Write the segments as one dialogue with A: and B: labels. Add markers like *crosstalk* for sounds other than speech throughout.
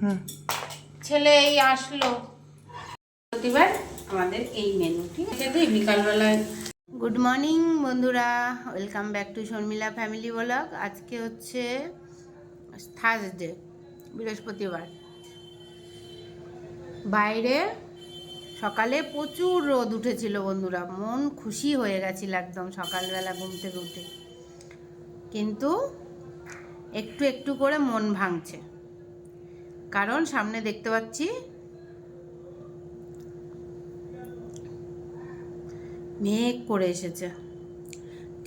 A: হুম।
B: ছেলে এই আসলো। প্রতিবার আমাদের এই মেনু ঠিক আছে তো বিকালবেলায় গুড মর্নিং বন্ধুরা। Welcome back to Sharmila family blog আজকে হচ্ছে থার্সডে বৃহস্পতিবার। বাইরে সকালে প্রচুর রোদ উঠেছিল বন্ধুরা। মন খুশি হয়ে গেছিল একদম সকালবেলা ঘুম থেকে উঠে। কিন্তু একটু একটু করে মন ভাঙছে। কারণ সামনে দেখতে পাচ্ছি মেঘ করে এসেছে।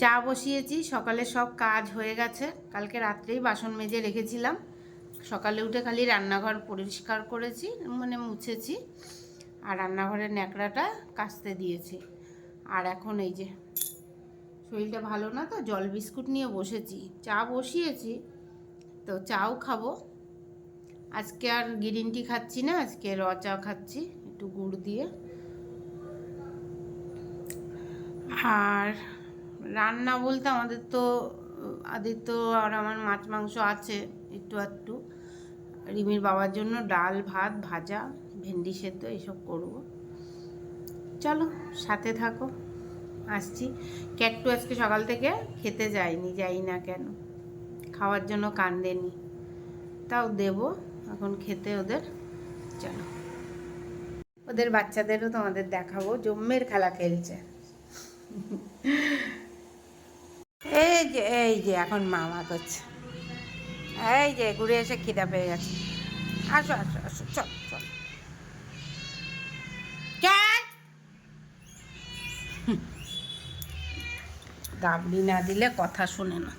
B: চা বসিয়েছি, সকালে সব কাজ হয়ে গেছে। কালকে রাত্রেই বাসন মেজে রেখেছিলাম। সকালে উঠে খালি রান্নাঘর পরিষ্কার করেছি মানে মুছেছি। আর রান্নাঘরের ন্যাকড়াটা কাচতে দিয়েছি। আর এখন এই যে, শরীরটা ভালো না তো, জল বিস্কুট নিয়ে বসেছি। চা বসিয়েছি, তো চাও খাব। আজকে আর গ্রিন টি খাচ্ছি না, আজকে র চা খাচ্ছি, একটু গুড় দিয়ে। আর রান্না বলতে আমাদের তো, আদিত্য আর আমার মাছ মাংস আছে, একটু একটু রিমির বাবার জন্য ডাল, ভাত, ভাজা, ভেন্ডি সেদ্ধ এসব করব। চলো, সাথে থাকো, আসছি। ক্যাটটু আজকে সকাল থেকে খেতে যায়নি, যাই না কেন। খাওয়ার জন্য কান্দেনি। তাও দেব। এখন খেতে ওদের, চলো। ওদের বাচ্চাদেরও তোমাদের দেখাবো, জম্মের খেলা খেলছে। এই যে এই যে, এখন মামা করছে এই যে, ঘুরে এসে খিদা পেয়ে গেছে। আসো আসো আসো, চল চল। গাবলি না দিলে কথা শোনে না।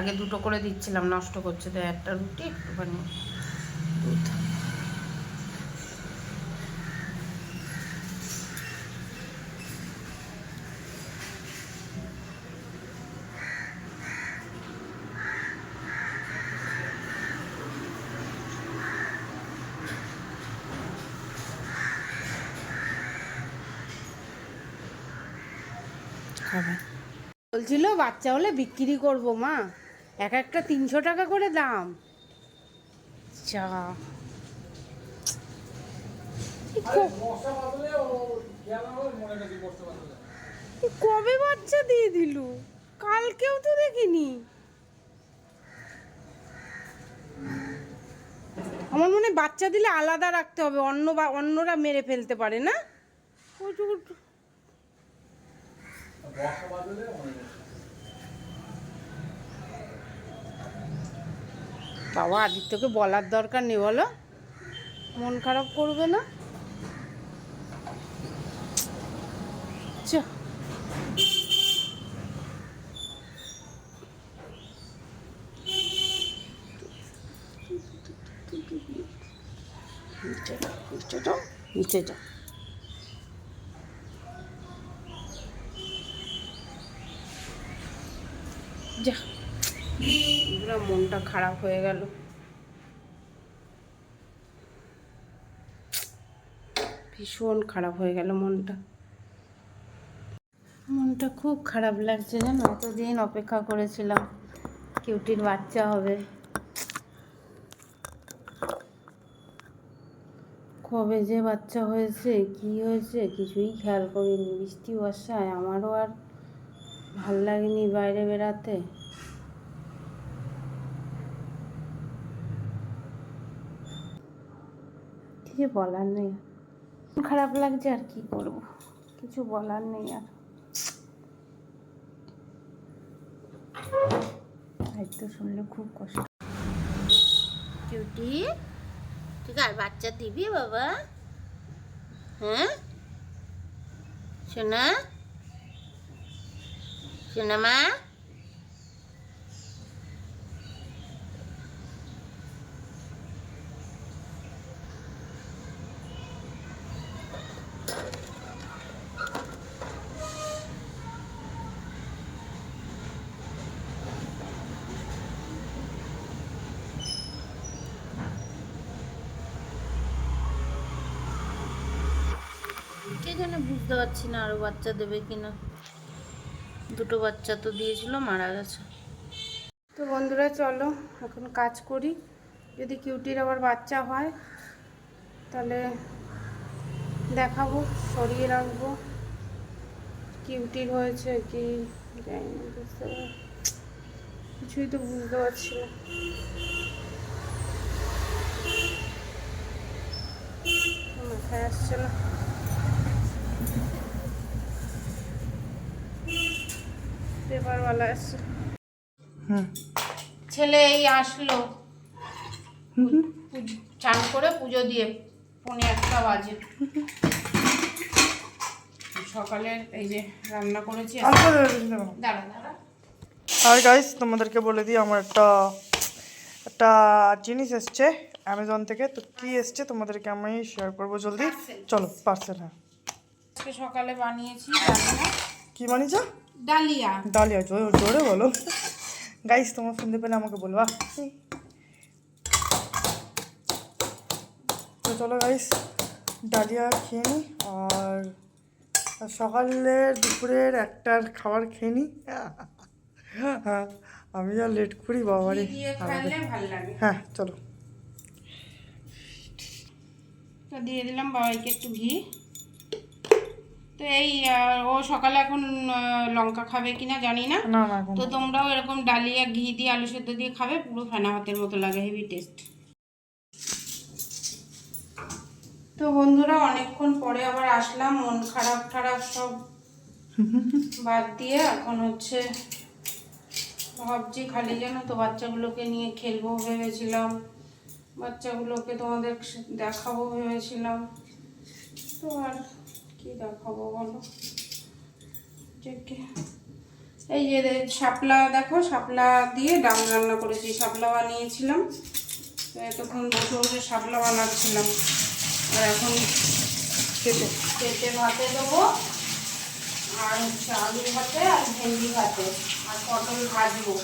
B: আগে দুটো করে দিচ্ছিলাম, নষ্ট করছে, তো একটা রুটি, একটুখানি দুধ। বলছিল বাচ্চা হলে বিক্রি করব মা। এক একটা তিনশো টাকা করে দাম। চা কবে বাচ্চা দিয়ে দিল? কালকেও তো দেখিনি। আমার মনে বাচ্চা দিলে আলাদা রাখতে হবে অন্য বা অন্যরা মেরে ফেলতে পারে না? বাবা, আদিত্যকে বলার দরকার নেই, বলো। মন খারাপ করবে না? চ। নিচে যাও নিচে যাও। নিচে যাও যা পুরো মনটা খারাপ হয়ে গেল। ভীষণ খারাপ হয়ে গেল মনটা। মনটা খুব খারাপ লাগছে জানো? এতদিন অপেক্ষা করেছিলাম, কিউটির বাচ্চা হবে। কবে যে বাচ্চা হয়েছে, কি হয়েছে কিছুই খেয়াল করিনি। বৃষ্টি, বর্ষায় আমারও আর ভালো লাগেনি বাইরে বেরাতে কিছু বলার নেই। খারাপ লাগছে আর কি করব? কিছু বলার নেই আর। তো শুনলে খুব কষ্ট। কিউটি ঠিক আর বাচ্চা দিবি বাবা? হ্যাঁ? শোনা? শোনা মা কে জানে বুঝতে পারছি না আরও বাচ্চা দেবে কিনা। দুটো বাচ্চা তো দিয়েছিল, মারা গেছে। তো বন্ধুরা, চলো এখন কাজ করি। যদি কিউটির আবার বাচ্চা হয়, তাহলে দেখাবো, সরিয়ে রাখব। কিউটির হয়েছে কি জানি না। বুঝতে কিছুই তো বুঝতে পারছি না। মাথায় আসছে না। পেপারওয়ালা
A: হুম।
B: ছেলে এই আসলো। চান করে পুজো দিয়ে পৌনে একটা বাজে। সকালে এই যে রান্না করেছি।
A: আর গাইস তোমাদেরকে বলে দিই আমার একটা একটা জিনিস এসছে অ্যামাজন থেকে। তো কি এসছে তোমাদেরকে আমি শেয়ার করব জলদি। চলো পার্সেল হ্যাঁ।
B: আজকে সকালে বানিয়েছি
A: কি বানিয়েছ
B: ডালিয়া।
A: ডালিয়া জোরে জোরে বলো। গাইস তোমার শুনতে পেলে আমাকে বলবা। তো চলো গাইস ডালিয়া খেয়ে নিই আর সকালের দুপুরের একটার খাবার খেয়ে নিই হ্যাঁ *laughs* আমি যা লেট করি বাবারে। হ্যাঁ চলো।
B: তো দিয়ে দিলাম বাবাইকে একটু ঘি। তো এই ও সকালে এখন লঙ্কা খাবে কিনা জানি না। তো তোমরাও এরকম ডালিয়া ঘি দিয়ে আলু সেদ্ধ দিয়ে খাবে পুরো ফেনা হাতের মতো লাগে হেভি টেস্ট তো বন্ধুরা অনেকক্ষণ পরে আবার আসলাম মন খারাপ খারাপ সব বাদ দিয়ে এখন হচ্ছে ভাবছি খালি যেন তো বাচ্চাগুলোকে নিয়ে খেলব ভেবেছিলাম বাচ্চাগুলোকে তোমাদের দেখাবো ভেবেছিলাম। তো আর কি দেখাবো বলো? এই যে শাপলা দেখো, শাপলা দিয়ে ডাল রান্না করেছি, শাপলা বানিয়েছিলাম। এতক্ষণ বসে বসে শাপলা বানাচ্ছিলাম। আর এখন
A: খেতে।
B: পেটে ভাতে দেবো, আর হচ্ছে আলু ভাতে আর ভেন্ডি ভাতে, আর পটল ভাজবো।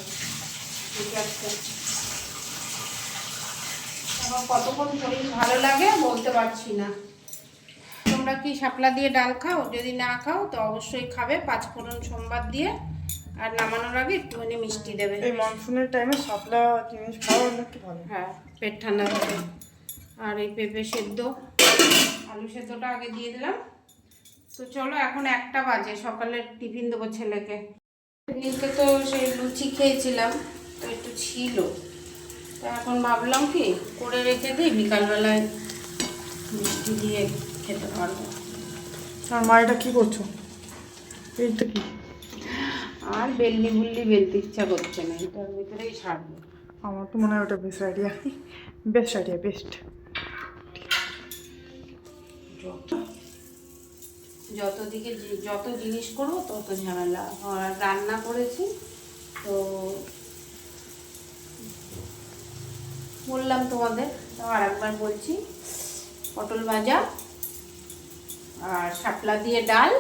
B: ঠিক আছে। কতক্ষণ শরীর ভালো লাগে বলতে পারছি না। তোমরা কি শাপলা দিয়ে ডাল খাও? যদি না খাও তো অবশ্যই খাবে। পাঁচ ফোড়ন সোমবার দিয়ে। আর নামানোর আগে একটুখানি মিষ্টি দেবে।
A: এই মনসুনের টাইমে সাপলা জিনিস খাওয়া নাকি ভালো।
B: হ্যাঁ পেট ঠান্ডা থাকে। আর এই পেঁপে সেদ্ধ। আলু সেদ্ধটা আগে দিয়ে দিলাম। তো চলো এখন একটা বাজে। সকালে টিফিন দেবো ছেলেকে। নীলকে তো সেই লুচি খেয়েছিলাম তো একটু ছিল। তো এখন ভাবলাম কি করে রেখে দিই। বিকালবেলায় মিষ্টি দিয়ে খেতে পারব।
A: আর মা এটা কি করছ? এইটা কি?
B: আর বেলনি বুল্লি বেলতে ইচ্ছা করছে না এটার ভিতরেই ছাড়বো
A: আমার তো মনে হয় ওটা best idea best idea best
B: যত দিকে যত জিনিস করব তত ঝামেলা। আর রান্না করেছি তো বললাম তোমাদের তো আর একবার বলছি পটল ভাজা আর শাপলা দিয়ে ডাল,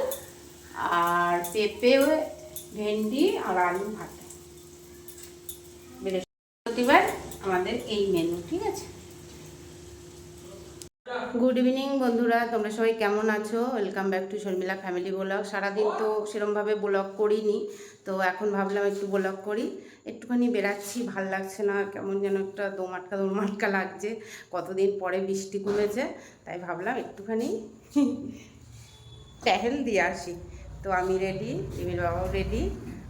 B: আর পেঁপে, ভেন্ডি আর আলু ভাতে। বৃহস্পতিবার আমাদের এই মেনু ঠিক আছে? গুড ইভিনিং বন্ধুরা, তোমরা সবাই কেমন আছো? Welcome back to Sharmila family blog সারাদিন তো সেরমভাবে ব্লগ করিনি, তো এখন ভাবলাম একটু ব্লগ করি। একটুখানি বেরাচ্ছি ভালো লাগছে না, কেমন যেন একটা দোমাটকা দোমাটকা লাগছে। কতদিন পরে বৃষ্টি কমেছে, তাই ভাবলাম একটুখানি ট্যাহেল দিয়ে আসি। তো আমি রেডি রিমির বাবাও রেডি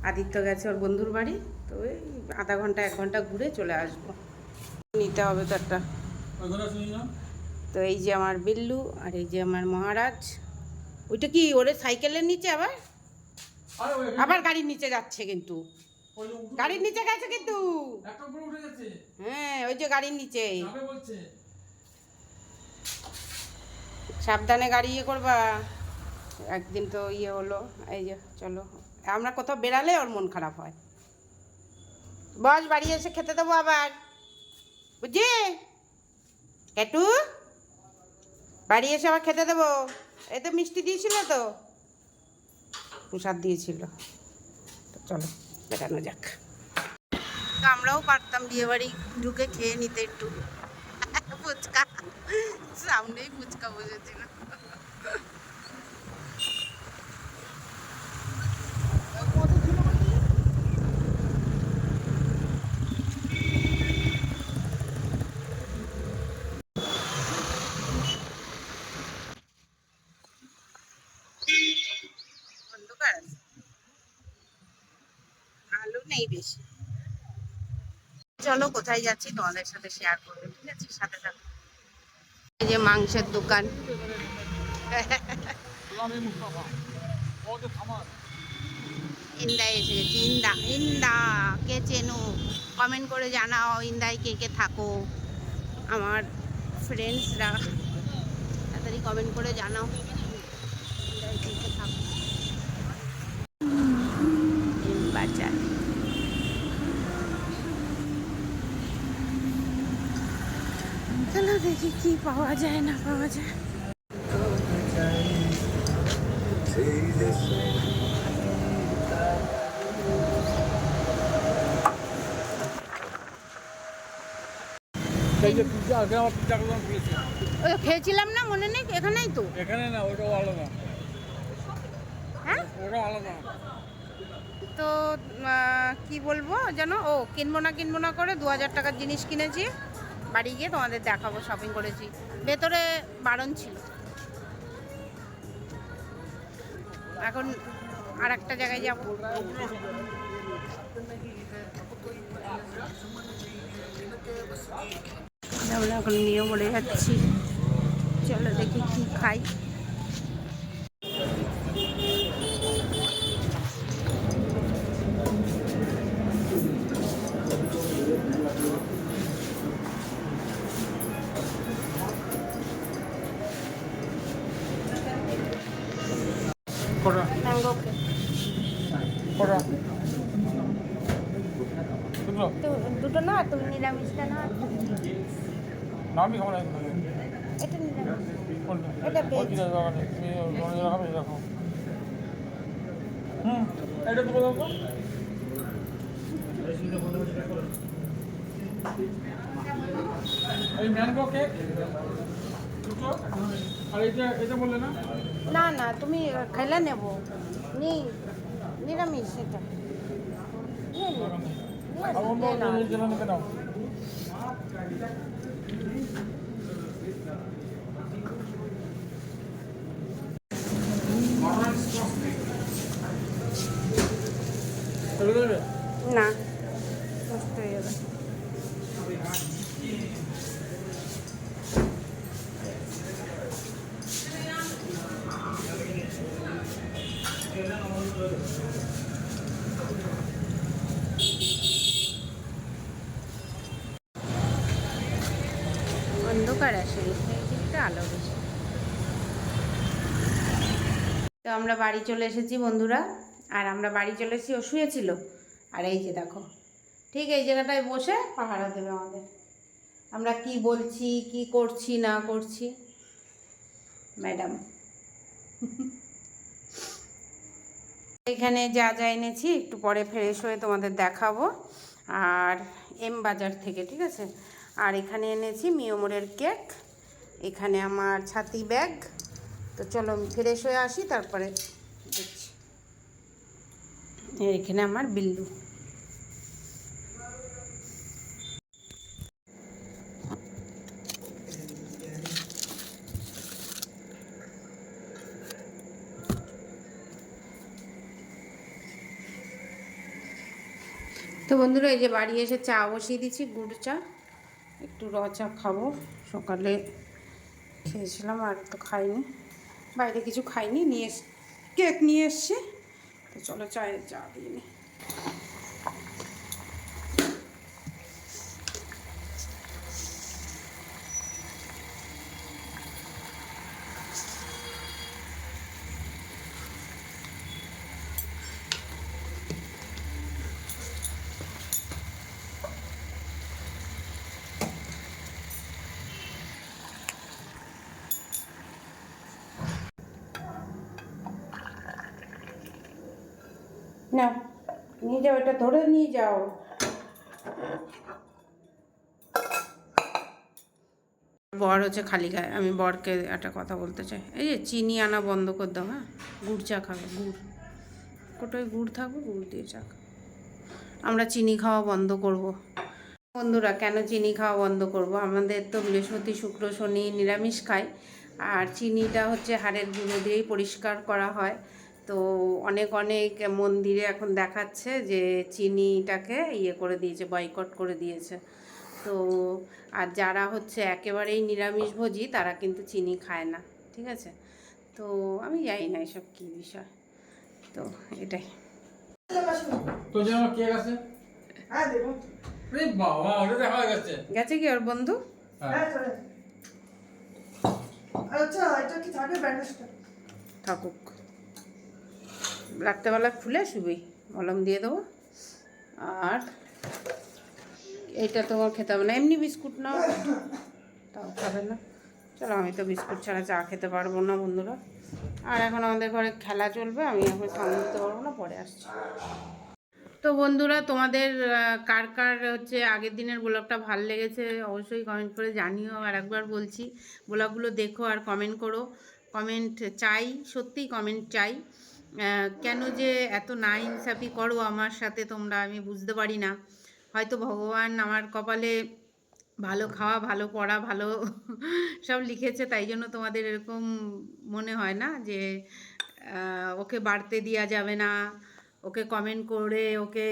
B: আদিত্য গেছে ওর বন্ধুর বাড়ি, তো ওই আধা ঘণ্টা, এক ঘণ্টা ঘুরে চলে আসব। নিতে হবে তো একটা। তো এই যে আমার বিল্লু আর এই যে আমার মহারাজ। ওইটা কি ওরে সাইকেলের নিচে আবার? আবার গাড়ির নিচে যাচ্ছে কিন্তু। গাড়ির নিচে গেছে কিন্তু। হ্যাঁ ওই যে গাড়ির নিচে। সাবধানে গাড়ি ইয়ে করবা। একদিন তো ইয়ে হলো, এই যে চলো। আমরা কোথাও বেরালে ওর মন খারাপ হয়। বস, বাড়ি এসে খেতে দেবো আবার। বুঝলি? কেটু? বাড়ি এসে আবার খেতে দেবো। এই তো মিষ্টি দিয়েছিল তো। প্রসাদ দিয়েছিল। চলো, বেড়ানো যাক। তো আমরাও পারতাম বিয়ে বাড়ি ঢুকে খেয়ে নিতে একটু। ফুচকা। সামনেই ফুচকা বসেছিল। নেই বেশি। চলো কোথায় যাচ্ছি তোমাদের সাথে শেয়ার করব, ঠিক আছে? সাথে থাকো। এই যে মাংসের দোকান। কে চেনো কমেন্ট করে জানাও, ইন্দায় কে কে থাকো? আমার ফ্রেন্ডসরা তাড়াতাড়ি কমেন্ট করে জানাও। ইন্দায় কে কে থাকো বাজার চলো দেখি কি পাওয়া যায় না পাওয়া যায় খেয়েছিলাম না মনে নেই? এখানেই তো?
C: এখানে না ওটাও আলাদা।
B: হ্যাঁ?
C: ওটাও আলাদা।
B: তো কি বলব যেন? ও কিনবো না কিনবো না করে দু হাজার টাকার জিনিস কিনেছি। বাড়ি গিয়ে তোমাদের দেখাবো শপিং করেছি। ভেতরে বারণ ছিল। এখন আর একটা জায়গায় যাব। আমরা এখন নিয়ে বলে যাচ্ছি। চলো দেখি কি খাই।
C: হুম এটা দুটো দাও তো। এই ম্যাঙ্গো কেক আর এটা এটা বললে না?
B: না না তুমি খেলে নেব। নি নিরামিষ এটা। নিয়ে নিয়ে নাও।
C: যেটা নেবে নাও চলে যাবে
B: না তো আমরা বাড়ি চলে এসেছি বন্ধুরা, আর আমরা বাড়ি চলে এসেছি, ও শুয়েছিল। আর এই যে দেখো, ঠিক এই জায়গাটায় বসে পাহারা দেবে আমাদের। আমরা কি বলছি, কি করছি, না করছি? ম্যাডাম। এখানে যা যা এনেছি, একটু পরে ফ্রেশ হয়ে তোমাদের দেখাবো। আর এম বাজার থেকে, ঠিক আছে? আর এখানে এনেছি মিওমোরের কেক, এখানে আমার ছাতি ব্যাগ তো চলো আমি ফ্রেশ হয়ে আসি, তারপরে দেখছি। এখানে আমার বিল্লু। তো বন্ধুরা, এই যে বাড়ি এসে চা বসিয়ে দিচ্ছি গুড় চা। একটু র চা খাব, সকালে খেয়েছিলাম আর তো খাইনি। বাইরে কিছু খাইনি নিয়ে কেক নিয়ে এসছি। তো চলো চায়ের চা দিয়ে নি। না, নিয়ে যাও, এটা ধরে নিয়ে যাও। বর হচ্ছে খালি গায়ে। আমি বরকে একটা কথা বলতে চাই। এই যে চিনি আনা বন্ধ করে দাও হ্যাঁ? গুড় চা খাবে, গুড়। কোটোয় গুড় থাকবে গুড় দিয়ে চা আমরা চিনি খাওয়া বন্ধ করব। বন্ধুরা, কেন চিনি খাওয়া বন্ধ করব? আমাদের তো বৃহস্পতি, শুক্র, শনি নিরামিষ খাই আর চিনিটা হচ্ছে হাড়ের গুঁড়ো দিয়েই পরিষ্কার করা হয়। তো অনেক অনেক মন্দিরে এখন দেখাচ্ছে যে চিনিটাকে ইয়ে করে দিয়েছে বয়কট করে দিয়েছে। তো আর যারা হচ্ছে একেবারেই নিরামিষভোজী তারা কিন্তু চিনি খায় না ঠিক আছে? তো আমি জানি না এসব কী বিষয়। তো এটাই।
A: হ্যাঁ
C: গেছে।
B: গেছে কি ওর বন্ধু?
C: হ্যাঁ।
A: হ্যাঁ আচ্ছা এটা কি থাকে ব্যান্ডেজটা?
B: থাকুক। রাত্রেবেলা খুলে শুবি, মলম দিয়ে দেবো। আর এইটা তোমার খেতে হবে না, এমনি বিস্কুট না। তাও খাবে না। চলো, আমি তো বিস্কুট ছাড়া চা খেতে পারব না বন্ধুরা। আর এখন আমাদের ঘরে খেলা চলবে, আমি এখন সামনে দিতে পারব না, পরে আসছি। তো বন্ধুরা, তোমাদের কার কার হচ্ছে আগের দিনের ব্লগটা ভালো লেগেছে অবশ্যই কমেন্ট করে জানিও। আর একবার বলছি, ব্লগগুলো দেখো আর কমেন্ট করো। কমেন্ট চাই, সত্যিই কমেন্ট চাই। কেন যে এত না ইনসাফি করো আমার সাথে তোমরা আমি বুঝতে পারি না। হয়তো ভগবান আমার কপালে ভালো খাওয়া, ভালো পড়া, ভালো *laughs* সব লিখেছে, তাই জন্য তোমাদের এরকম মনে হয় না যে ওকে বাড়তে দেওয়া যাবে না, ওকে কমেন্ট করে ওকে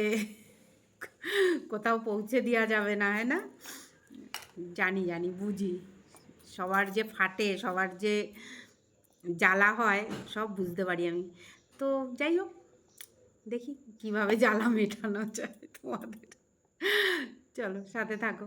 B: *laughs* কোথাও পৌঁছে দেওয়া যাবে না হ্যাঁ না? জানি জানি, বুঝি। সবার যে ফাটে, সবার যে জ্বালা হয়, সব বুঝতে পারি আমি। তো যাই হোক দেখি কীভাবে জ্বালা মেটানো যায় তোমাদের। চলো সাথে থাকো।